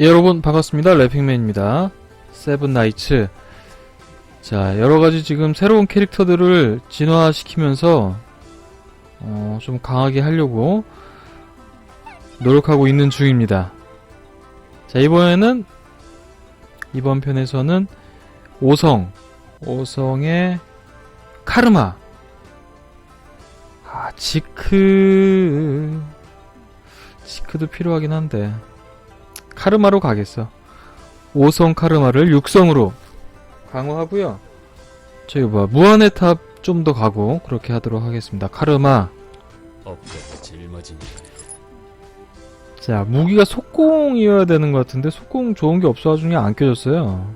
예, 여러분 반갑습니다. 래핑맨입니다. 세븐 나이츠. 자, 여러 가지 지금 새로운 캐릭터들을 진화시키면서 어, 좀 강하게 하려고 노력하고 있는 중입니다. 자, 이번에는 이번 편에서는 오성, 오성의 카르마. 아, 지크 지크도 필요하긴 한데 카르마로 가겠어. 5성 카르마를 6성으로 강화하고요. 저기 뭐 무한의 탑 좀 더 가고 그렇게 하도록 하겠습니다. 카르마. 자, 무기가 속공이어야 되는 것 같은데 속공 좋은 게 없어가지고 그냥 안 껴줬어요.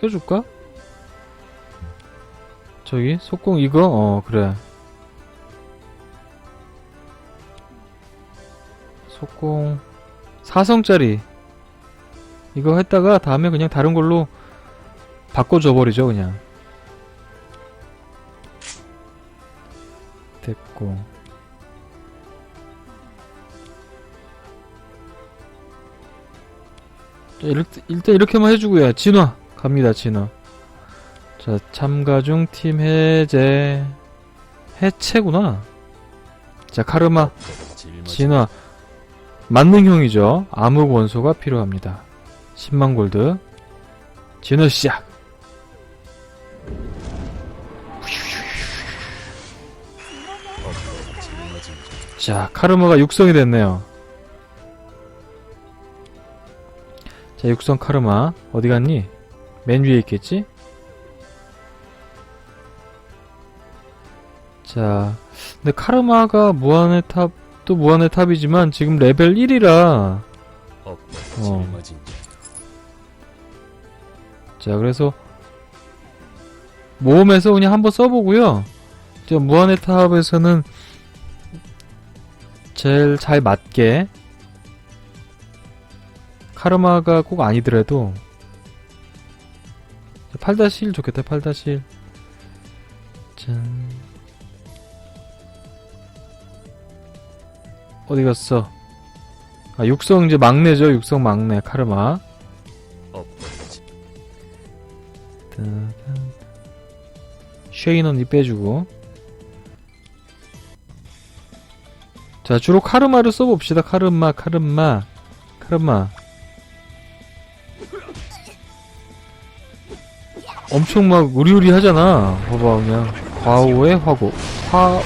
껴줄까? 저기 속공 이거? 어 그래. 속공 4성짜리. 이거 했다가 다음에 그냥 다른 걸로 바꿔줘 버리죠 그냥. 됐고. 일단 이렇게만 해주고요. 진화. 갑니다 진화. 자 참가 중 팀 해제. 해체구나. 자 카르마. 진화 만능형이죠. 암흑 원소가 필요합니다. 10만 골드. 진화 시작. 자, 카르마가 육성이 됐네요. 자, 육성 카르마 어디 갔니? 맨 위에 있겠지? 자, 근데 카르마가 무한의 탑 도 무한의 탑이지만 지금 레벨 1이라 업그레이드 어. 짊어진 자, 그래서 모험에서 그냥 한번 써보고요. 저 무한의 탑에서는 제일 잘 맞게 카르마가 꼭 아니더라도 8-1 좋겠다. 8-1 짠. 어디 갔어? 아, 육성 이제 막내죠. 육성 막내 카르마. 따단. 쉐인 언니 빼주고 자 주로 카르마를 써봅시다 카르마 카르마 카르마 엄청 막 우리우리 하잖아 봐봐 그냥 과오의 화고 화오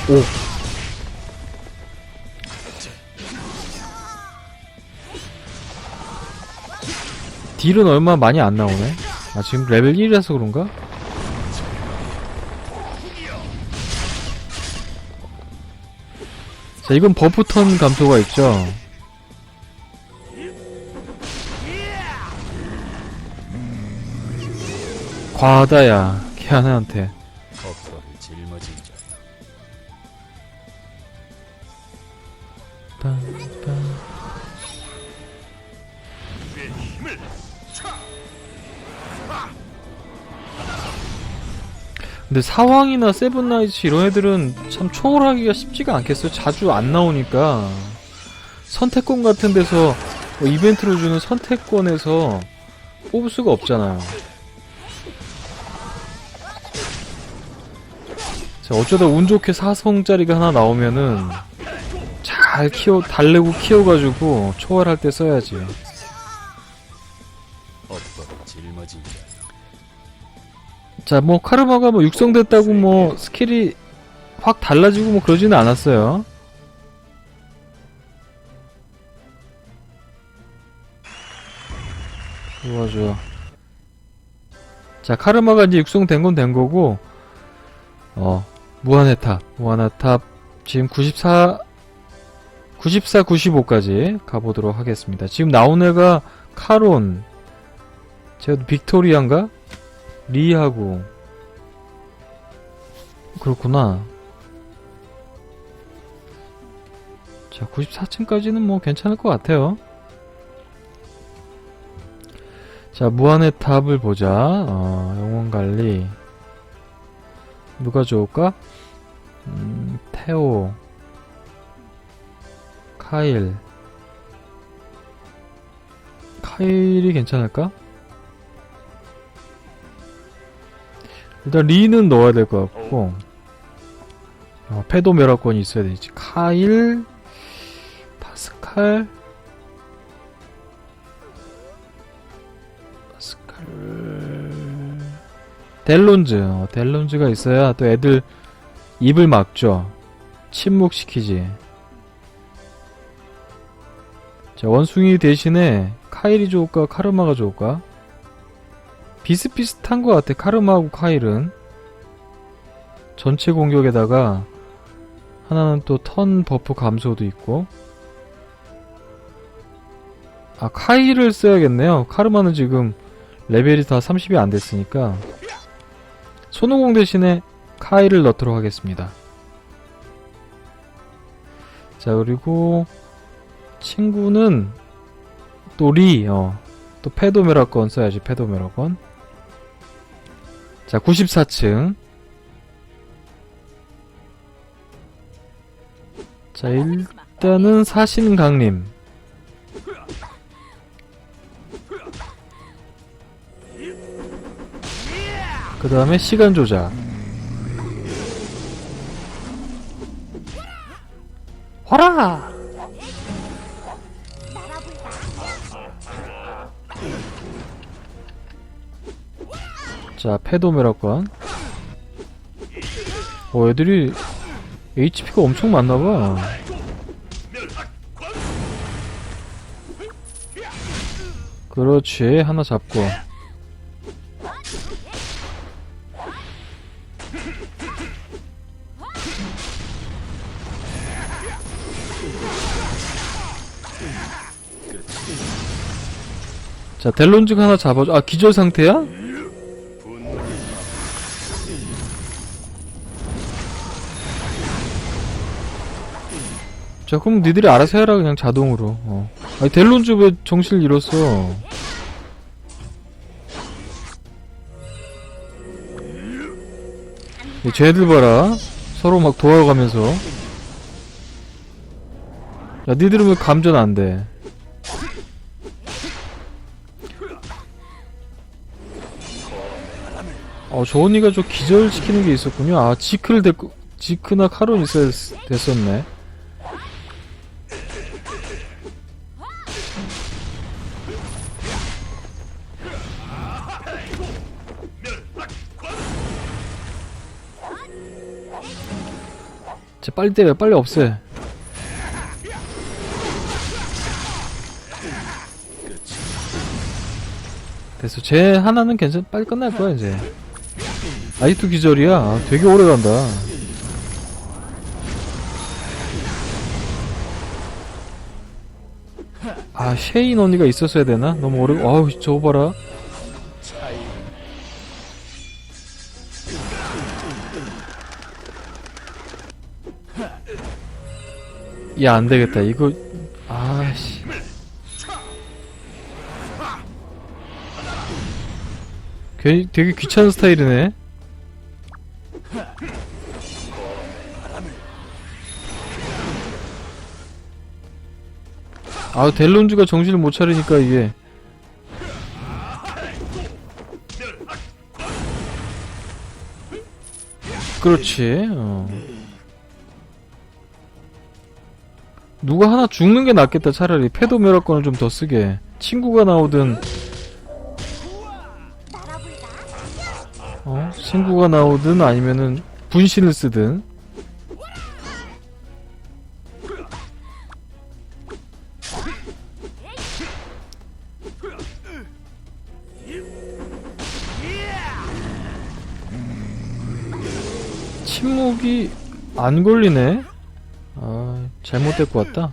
딜은 얼마 많이 안 나오네. 아 지금 레벨 1이라서 그런가? 자 이건 버프턴 감소가 있죠? 과하다야 걔하나한테 근데 사왕이나 세븐나이츠 이런 애들은 참 초월하기가 쉽지가 않겠어요. 자주 안 나오니까 선택권 같은 데서 뭐 이벤트로 주는 선택권에서 뽑을 수가 없잖아요. 자, 어쩌다 운 좋게 사성짜리가 하나 나오면은 잘 키워 달래고 키워가지고 초월할 때 써야지. 자, 뭐 카르마가 뭐 육성됐다고 뭐 스킬이 확 달라지고 뭐 그러지는 않았어요. 좋아 좋아. 자, 카르마가 이제 육성된 건 된 거고, 어 무한의 탑, 무한의 탑 지금 94, 94, 95까지 가보도록 하겠습니다. 지금 나온 애가 카론, 제가 빅토리아인가? 리하고 그렇구나. 자, 94층까지는 뭐 괜찮을 것 같아요. 자, 무한의 탑을 보자. 어, 영원 관리. 누가 좋을까? 음, 테오. 카일. 카일이 괜찮을까? 일단 리는 넣어야 될 것 같고. 어, 패도 멸화권이 있어야 되지. 카일 파스칼. 파스칼. 델론즈 어, 델론즈가 있어야 또 애들 입을 막죠. 침묵시키지. 자 원숭이 대신에 카일이 좋을까 카르마가 좋을까 비슷비슷한 것 같아. 카르마하고 카일은. 전체 공격에다가 하나는 또 턴 버프 감소도 있고. 아 카일을 써야겠네요. 카르마는 지금 레벨이 다 30이 안 됐으니까. 손오공 대신에 카일을 넣도록 하겠습니다. 자 그리고 친구는 또 리, 어, 또 페도메라건 써야지, 페도메라건. 자, 94층. 자, 일단은 사신 강림. 그 다음에 시간 조작. 화라! 자, 페도메라권. 어, 애들이 HP가 엄청 많나봐. 그렇지, 하나 잡고. 자, 델론즈가 하나 잡아줘. 아, 기절 상태야? 자 그럼 니들이 알아서 해라 그냥 자동으로 어. 아니 델론즈 왜 정신을 잃었어 이 쟤들 봐라 서로 막 도와가면서 야 니들은 왜 감전 안돼 어, 저 언니가 저 기절시키는 게 있었군요. 아, 지크를 데리고, 지크나 카론 있어야 됐- 됐었네. 자, 빨리 때려, 빨리 없애. 됐어. 쟤 하나는 괜찮, 빨리 끝날 거야, 이제. 아직도 기절이야. 아, 되게 오래 간다. 아, 쉐인 언니가 있었어야 되나? 너무 오래, 아우, 저거 봐라. 야, 안 되겠다. 이거, 아씨. 괜히 되게 귀찮은 스타일이네. 아, 델론즈가 정신을 못 차리니까 이게. 그렇지. 어. 누가 하나 죽는 게 낫겠다. 차라리 패도 멸화권을 좀 더 쓰게. 친구가 나오든 어? 친구가 나오든 아니면은 분신을 쓰든 침묵이 안 걸리네 아 잘못 데리고 왔다.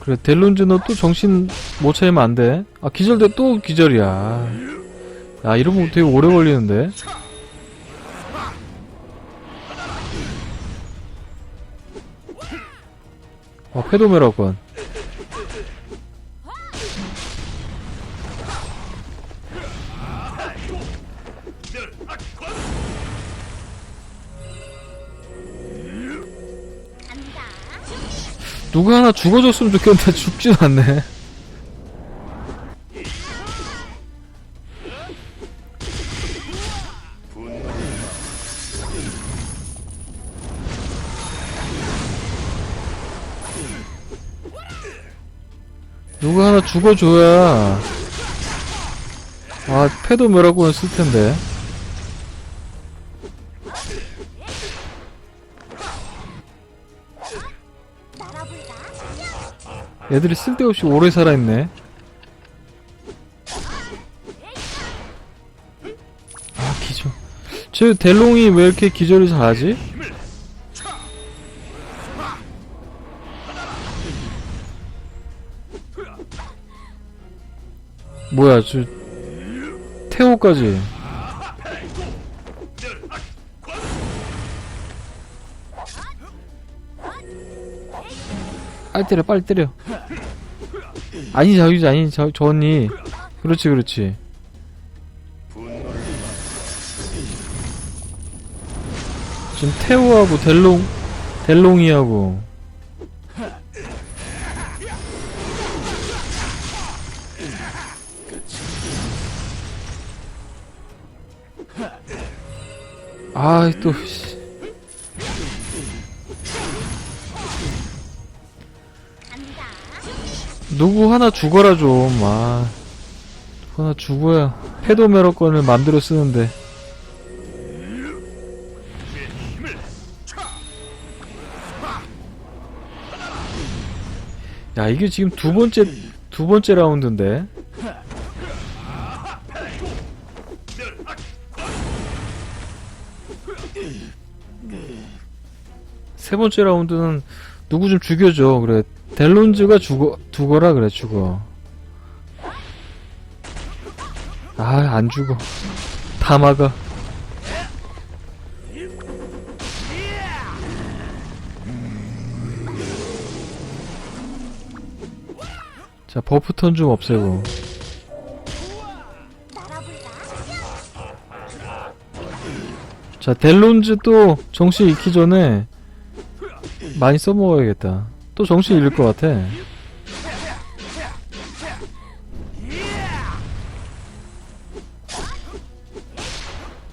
그래 델론즈 너 또 정신 못 차리면 안돼. 아 기절돼 또 기절이야. 야 이러면 되게 오래 걸리는데. 아 페도메라건 누가 하나 죽어줬으면 좋겠는데 죽진 않네. 누가 하나 죽어줘야 아 패도 뭐라고는 쓸 텐데 애들이 쓸데없이 오래 살아있네. 아 기절. 저 델롱이 왜 이렇게 기절을 잘하지? 뭐야 저 태호까지. 빨리 때려 빨리 때려 아니 자유지 아니 저, 저 언니. 그렇지 그렇지. 지금 태호하고 델롱 델롱이하고. 아또 누구 하나 죽어라 좀. 아. 누구 하나 죽어야 페도메러건을 만들어 쓰는데. 야, 이게 지금 두 번째, 두 번째 라운드인데. 세 번째 라운드는 누구 좀 죽여줘. 그래. 델론즈가 죽어, 죽어라 그래, 죽어. 아, 안 죽어. 다 막아. 자, 버프 턴 좀 없애고. 자, 델론즈 또 정신 잃기 전에 많이 써먹어야겠다. 또 정신 잃을 것 같아.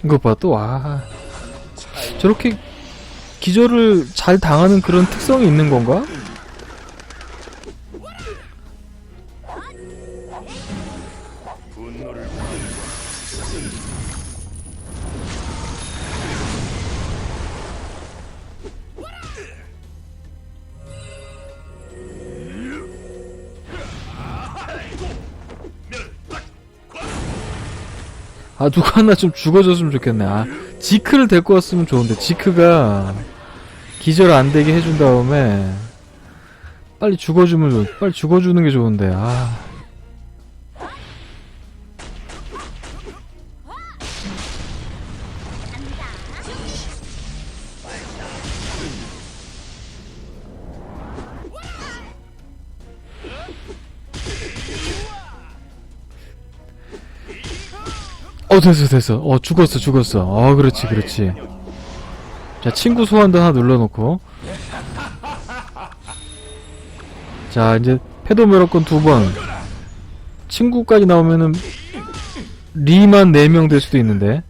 이거 봐, 또, 와. 저렇게 기절을 잘 당하는 그런 특성이 있는 건가? 아, 누가 하나 좀 죽어줬으면 좋겠네. 아, 지크를 데리고 왔으면 좋은데, 지크가 기절 안 되게 해준 다음에, 빨리 죽어주면, 좋- 빨리 죽어주는 게 좋은데, 아. 어 됐어 됐어. 어 죽었어 죽었어. 어 그렇지 그렇지. 자 친구 소환도 하나 눌러놓고. 자 이제 패도메러건 두번. 친구까지 나오면은 리만 4명 될 수도 있는데.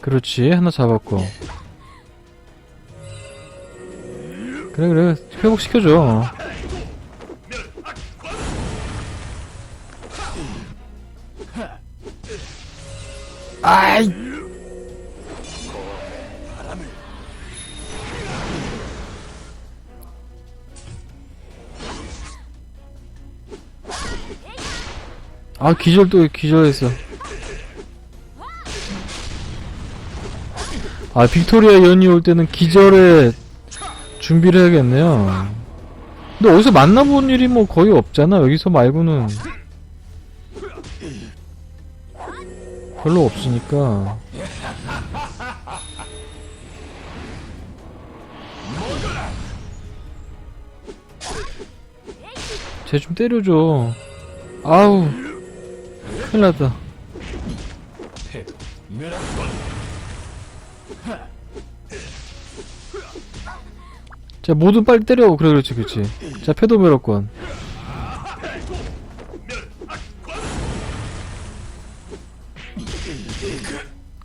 그렇지 하나 잡았고 그래 그래. 회복시켜줘. 아이! 아 기절 또 기절했어. 아 빅토리아 연이 올 때는 기절에 준비를 해야겠네요. 근데 어디서 만나본 일이 뭐 거의 없잖아. 여기서 말고는 별로 없으니까. 쟤 좀 때려줘. 아우, 큰일 났다. 자 모두 빨리 때려 그래 그렇지 그렇지 자 패도메러권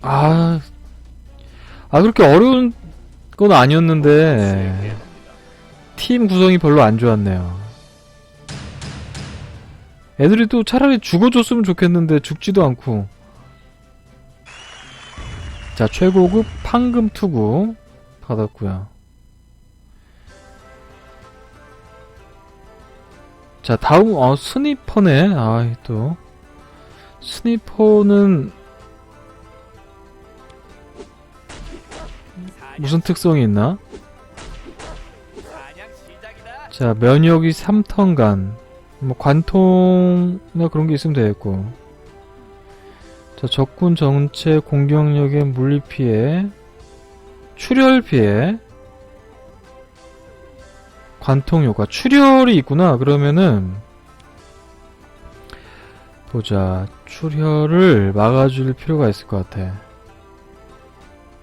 아, 아 그렇게 어려운 건 아니었는데 팀 구성이 별로 안 좋았네요. 애들이 또 차라리 죽어줬으면 좋겠는데 죽지도 않고. 자 최고급 판금 투구 받았고요. 자 다음 어 스니퍼네 아또 스니퍼는 무슨 특성이 있나? 자, 면역이 3턴간. 뭐, 관통이나 그런 게 있으면 되겠고. 자, 적군 전체 공격력의 물리피해, 출혈피해, 관통 효과. 출혈이 있구나. 그러면은, 보자. 출혈을 막아줄 필요가 있을 것 같아.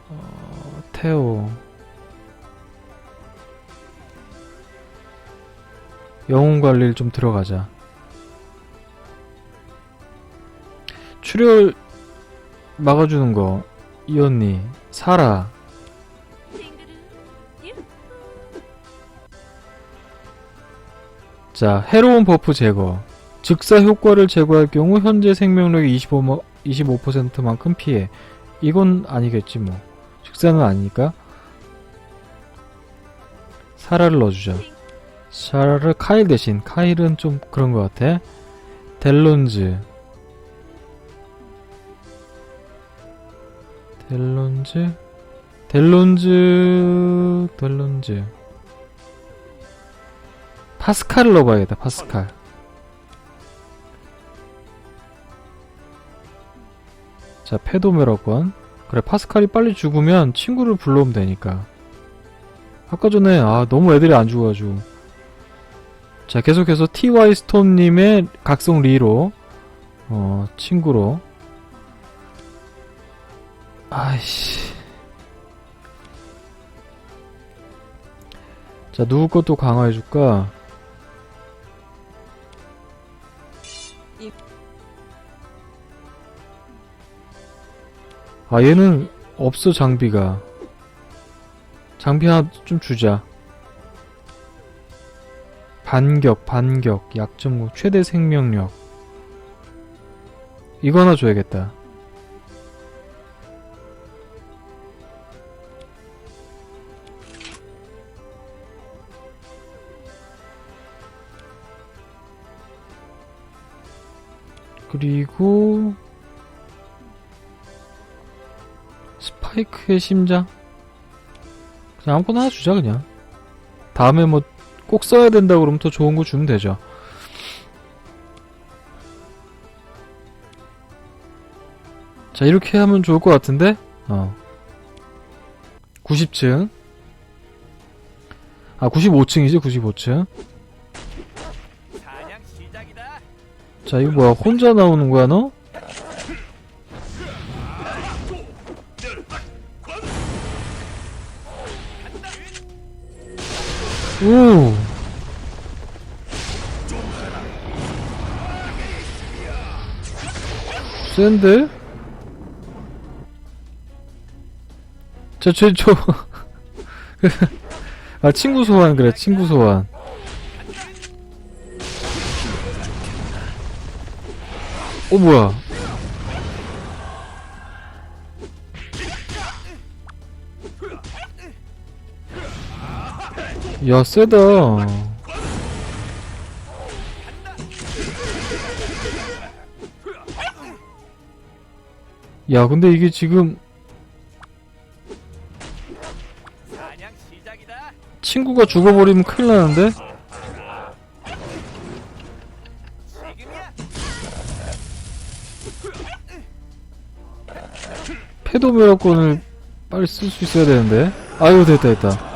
어, 테오. 영웅 관리를 좀 들어가자. 출혈 막아주는 거. 이 언니. 사라. 자, 해로운 버프 제거. 즉사 효과를 제거할 경우 현재 생명력의 25, 25%만큼 피해. 이건 아니겠지 뭐. 즉사는 아니니까. 사라를 넣어주자. 사라를 카일 대신. 카일은 좀 그런 것 같아. 델론즈. 델론즈. 델론즈. 델론즈. 파스칼을 넣어봐야겠다, 파스칼. 자, 페도메러권. 그래, 파스칼이 빨리 죽으면 친구를 불러오면 되니까. 아까 전에, 아, 너무 애들이 안 죽어가지고. 자, 계속해서 TY 스톤님의 각성 리로, 어, 친구로. 아이씨. 자, 누구 것도 강화해줄까? 아, 얘는 없어, 장비가. 장비 하나 좀 주자. 반격, 반격, 약점, 최대 생명력. 이거 하나 줘야겠다. 그리고 파이크의 심장. 그냥 아무거나 하나 주자 그냥. 다음에 뭐 꼭 써야 된다 그러면 더 좋은 거 주면 되죠. 자 이렇게 하면 좋을 것 같은데? 어. 90층. 아 95층이지 95층. 사냥 시작이다. 자 이거 뭐야 혼자 나오는 거야 너? 오 센데? 저저저. 아 친구 소환 그래 친구 소환. 어 뭐야 야 세다 야 근데 이게 지금. 친구가 죽어버리면 큰일 나는데? 지금이야. 패도메라권을 빨리 쓸 수 있어야 되는데 아유 됐다 됐다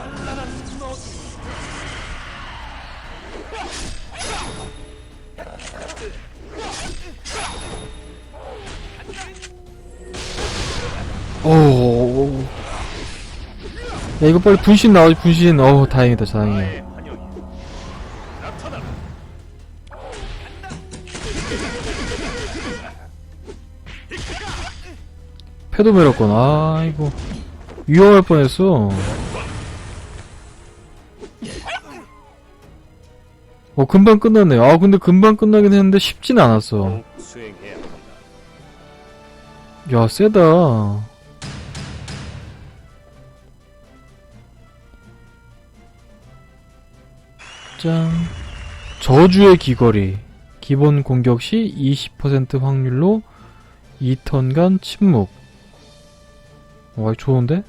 야 이거 빨리 분신 나오지 분신. 어우 다행이다 다행이야. 패도 메렸건 아이고. 위험할 뻔했어. 어 금방 끝났네 아 근데 금방 끝나긴 했는데 쉽진 않았어. 야 세다 짠 저주의 귀걸이. 기본 공격 시 20% 확률로 2턴간 침묵. 와 이거 좋은데?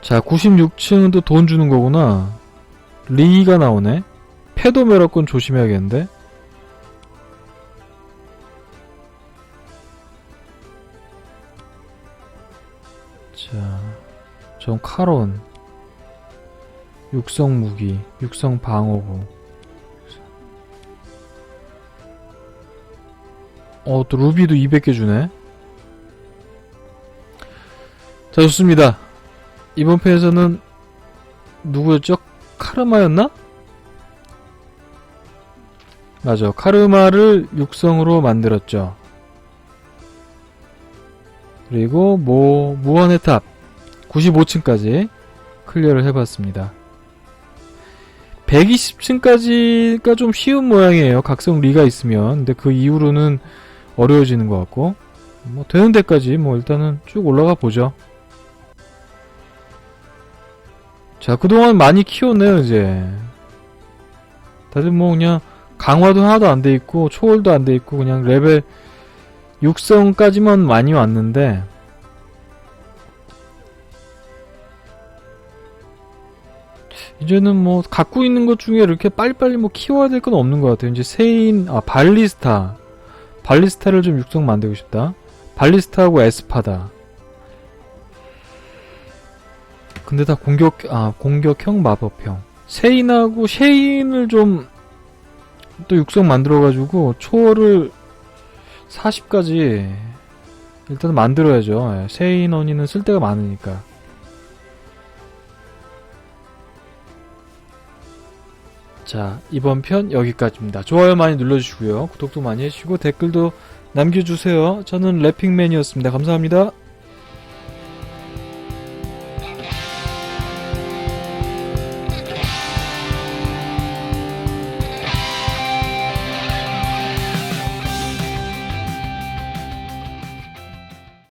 자 96층은 또 돈 주는 거구나. 리가 나오네. 페도메라건 조심해야겠는데 전 카론, 육성 무기, 육성 방어구. 어, 또 루비도 200개 주네. 자, 좋습니다. 이번 편에서는 누구였죠? 카르마였나? 맞아. 카르마를 육성으로 만들었죠. 그리고 뭐 무한의 탑 95층까지 클리어를 해봤습니다. 120층까지가 좀 쉬운 모양이에요. 각성 리가 있으면. 근데 그 이후로는 어려워지는 것 같고 뭐 되는 데까지 뭐 일단은 쭉 올라가 보죠. 자 그동안 많이 키웠네요 이제. 다들 뭐 그냥 강화도 하나도 안 돼 있고 초월도 안 돼 있고 그냥 레벨 육성까지만 많이 왔는데 이제는 뭐 갖고 있는 것 중에 이렇게 빨리빨리 뭐 키워야 될 건 없는 것 같아요. 이제 세인 아 발리스타 발리스타를 좀 육성 만들고 싶다. 발리스타하고 에스파다. 근데 다 공격 아 공격형 마법형 세인하고 쉐인을 좀 또 육성 만들어가지고 초월을 40까지 일단 만들어야죠. 예, 세인 언니는 쓸 데가 많으니까. 자, 이번 편 여기까지입니다. 좋아요 많이 눌러주시고요. 구독도 많이 해주시고 댓글도 남겨주세요. 저는 래핑맨이었습니다. 감사합니다.